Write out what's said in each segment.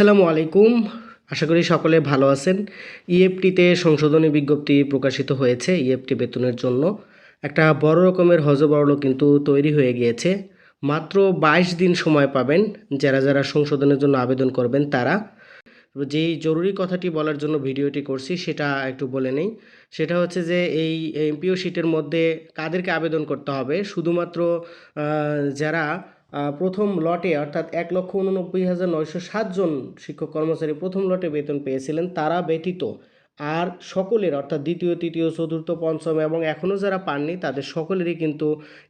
আসসালামু আলাইকুম। আশা করি সকলে ভালো আছেন। ইএফটিতে সংশোধনী বিজ্ঞপ্তি প্রকাশিত হয়েছে ইএফটি বেতনের জন্য। একটা বড় রকমের হজবরল কিন্তু তৈরি হয়ে গিয়েছে। মাত্র বাইশ দিন সময় পাবেন যারা যারা সংশোধনের জন্য আবেদন করবেন তারা। যেই জরুরি কথাটি বলার জন্য ভিডিওটি করছি সেটা একটু বলে নেই। সেটা হচ্ছে যে এই এমপিও শিটের মধ্যে কাদেরকে আবেদন করতে হবে? শুধুমাত্র যারা প্রথম লটে অর্থাৎ এক লক্ষ উননব্বই হাজার নয়শো সাতজন শিক্ষক কর্মচারী প্রথম লটে বেতন পেয়েছিলেন, তারা ব্যতীত আর সকলের, অর্থাৎ দ্বিতীয়, তৃতীয়, চতুর্থ, পঞ্চম এবং এখনও যারা পাননি, তাদের সকলেরই কিন্তু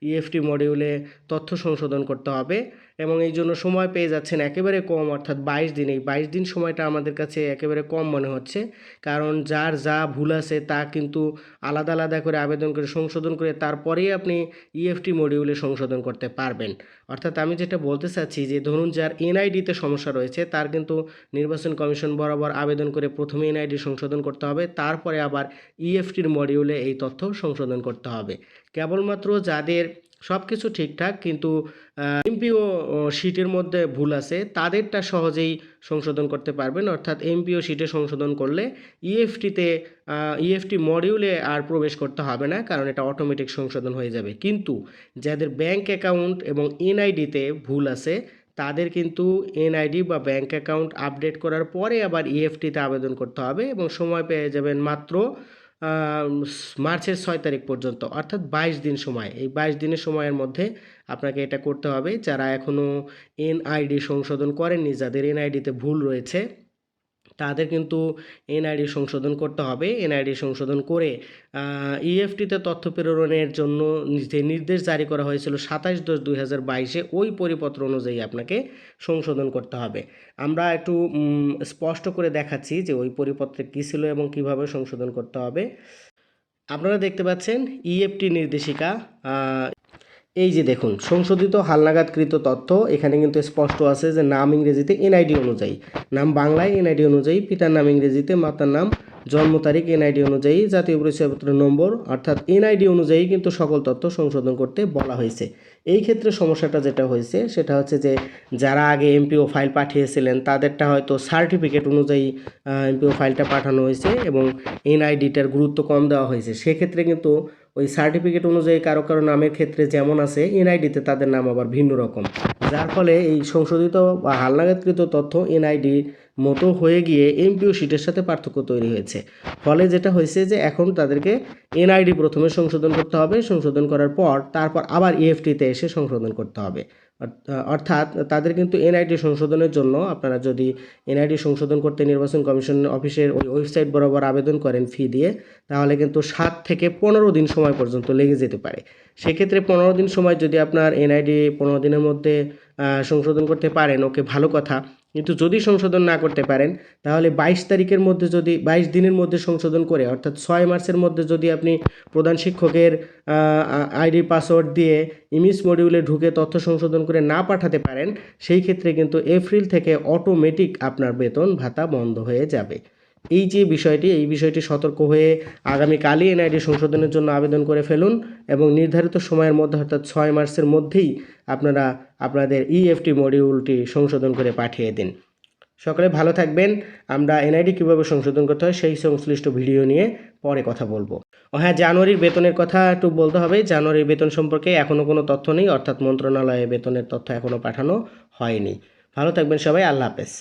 ইএফটি মডিউলে তথ্য সংশোধন করতে হবে এবং এই জন্য সময় পেয়ে যাচ্ছেন একেবারে কম, অর্থাৎ বাইশ দিন। এই বাইশ দিন সময়টা আমাদের কাছে একেবারে কম মনে হচ্ছে কারণ যার যা ভুল আছে তা কিন্তু আলাদা আলাদা করে আবেদন করে, সংশোধন করে তারপরেই আপনি ইএফটি মডিউলে সংশোধন করতে পারবেন। অর্থাৎ আমি যেটা বলতে চাচ্ছি যে, ধরুন যার এনআইডিতে সমস্যা রয়েছে, তার কিন্তু নির্বাচন কমিশন বরাবর আবেদন করে প্রথমে এনআইডি সংশোধন করতে হবে। তারপরে আবার ইএফটির মডিউলে এই তথ্য সংশোধন করতে হবে। কেবলমাত্র যাদের সব কিছু ঠিকঠাক কিন্তু এমপিও শিটের মধ্যে ভুল আছে, তাদেরটা সহজেই সংশোধন করতে পারবেন। অর্থাৎ এমপিও শিটে সংশোধন করলে ইএফটিতে ইএফটি মডিউলে আর প্রবেশ করতে হবে না, কারণ এটা অটোমেটিক সংশোধন হয়ে যাবে। কিন্তু যাদের ব্যাংক অ্যাকাউন্ট এবং এনআইডিতে ভুল আছে তাদের কিন্তু এনআইডি বা ব্যাঙ্ক অ্যাকাউন্ট আপডেট করার পরে আবার ইএফটিতে আবেদন করতে হবে এবং সময় পেয়ে যাবেন মাত্র মার্চের ছয় তারিখ পর্যন্ত, অর্থাৎ বাইশ দিন সময়। এই বাইশ দিনের সময়ের মধ্যে আপনাকে এটা করতে হবে। যারা এখনও এনআইডি সংশোধন করেননি, যাদের এনআইডিতে ভুল রয়েছে তাদের কিন্তু এনআইডি সংশোধন করতে হবে। এনআইডি সংশোধন করে ইএফটিতে তথ্য প্রেরণের জন্য যে নির্দেশ জারি করা হয়েছিল সাতাশ দশ দুই হাজার বাইশে ওই পরিপত্র অনুযায়ী আপনাকে সংশোধন করতে হবে। আমরা একটু স্পষ্ট করে দেখাচ্ছি যে ওই পরিপত্রে কী ছিল এবং কীভাবে সংশোধন করতে হবে। আপনারা দেখতে পাচ্ছেন ইএফটি নির্দেশিকা আহ, এই যে দেখুন, সংশোধিত হালনাগাদকৃত তথ্য, এখানে কিন্তু স্পষ্ট আছে যে নাম ইংরেজিতে এনআইডি অনুযায়ী। নাম বাংলায় এনআইডি অনুযায়ী, পিতার নাম ইংরেজিতে মাতার নাম, জন্ম তারিখ এনআইডি অনুযায়ী, জাতীয় পরিচয়পত্র নম্বর, অর্থাৎ এনআইডি অনুযায়ী কিন্তু সকল তথ্য সংশোধন করতে বলা হয়েছে। এই ক্ষেত্রে সমস্যাটা যেটা হয়েছে, সেটা হচ্ছে যে যারা আগে এমপিও ফাইল পাঠিয়েছিলেন, তাদেরটা হয়তো সার্টিফিকেট অনুযায়ী এমপিও ফাইলটা পাঠানো হয়েছে এবং এনআইডিটার গুরুত্ব কম দেওয়া হয়েছে। সেক্ষেত্রে কিন্তু ওই সার্টিফিকেট অনুযায়ী কারও কারও নামের ক্ষেত্রে যেমন আছে এনআইডিতে তাদের নাম আবার ভিন্ন রকম। যার ফলে এই সংশোধিত বা হালনাগাদকৃত তথ্য এনআইডি মতো হয়ে গিয়ে এমপিও সিটের সাথে পার্থক্য তৈরি হয়েছে। ফলে যেটা হয়েছে যে এখন তাদেরকে এনআইডি প্রথমে সংশোধন করতে হবে, সংশোধন করার পর তারপর আবার ইএফটিতে এসে সংশোধন করতে হবে। অর্থাৎ তাদের কিন্তু এনআইডি সংশোধনের জন্য আপনারা যদি এনআইডি সংশোধন করতে নির্বাচন কমিশন অফিসের ওই ওয়েবসাইট বরাবর আবেদন করেন ফি দিয়ে, তাহলে কিন্তু সাত থেকে পনেরো দিন সময় পর্যন্ত লেগে যেতে পারে। সেক্ষেত্রে পনেরো দিন সময় যদি আপনার এনআইডি পনেরো দিনের মধ্যে সংশোধন করতে পারেন, ওকে ভালো কথা। কিন্তু যদি সংশোধন না করতে পারেন, তাহলে বাইশ তারিখের মধ্যে যদি, বাইশ দিনের মধ্যে সংশোধন করে, অর্থাৎ ছয় মার্চের মধ্যে যদি আপনি প্রধান শিক্ষকের আইডি, পাসওয়ার্ড দিয়ে ইমিস মডিউলে ঢুকে তথ্য সংশোধন করে না পাঠাতে পারেন, সেই ক্ষেত্রে কিন্তু এপ্রিল থেকে অটোমেটিক আপনার বেতন ভাতা বন্ধ হয়ে যাবে। এই যে বিষয়টি, এই বিষয়টি সতর্ক হয়ে আগামীকালই এনআইডি সংশোধনের জন্য আবেদন করে ফেলুন এবং নির্ধারিত সময়ের মধ্যে, অর্থাৎ ছয় মার্চের মধ্যেই আপনারা আপনাদের ইএফটি মডিউলটি সংশোধন করে পাঠিয়ে দিন। সকলে ভালো থাকবেন। আমরা এনআইডি কীভাবে সংশোধন করতে হয় সেই সংশ্লিষ্ট ভিডিও নিয়ে পরে কথা বলব। ও হ্যাঁ জানুয়ারির বেতনের কথা একটু বলতে হবে। জানুয়ারির বেতন সম্পর্কে এখনও কোনো তথ্য নেই, অর্থাৎ মন্ত্রণালয়ে বেতনের তথ্য এখনও পাঠানো হয়নি। ভালো থাকবেন সবাই, আল্লাহ হাফেজ।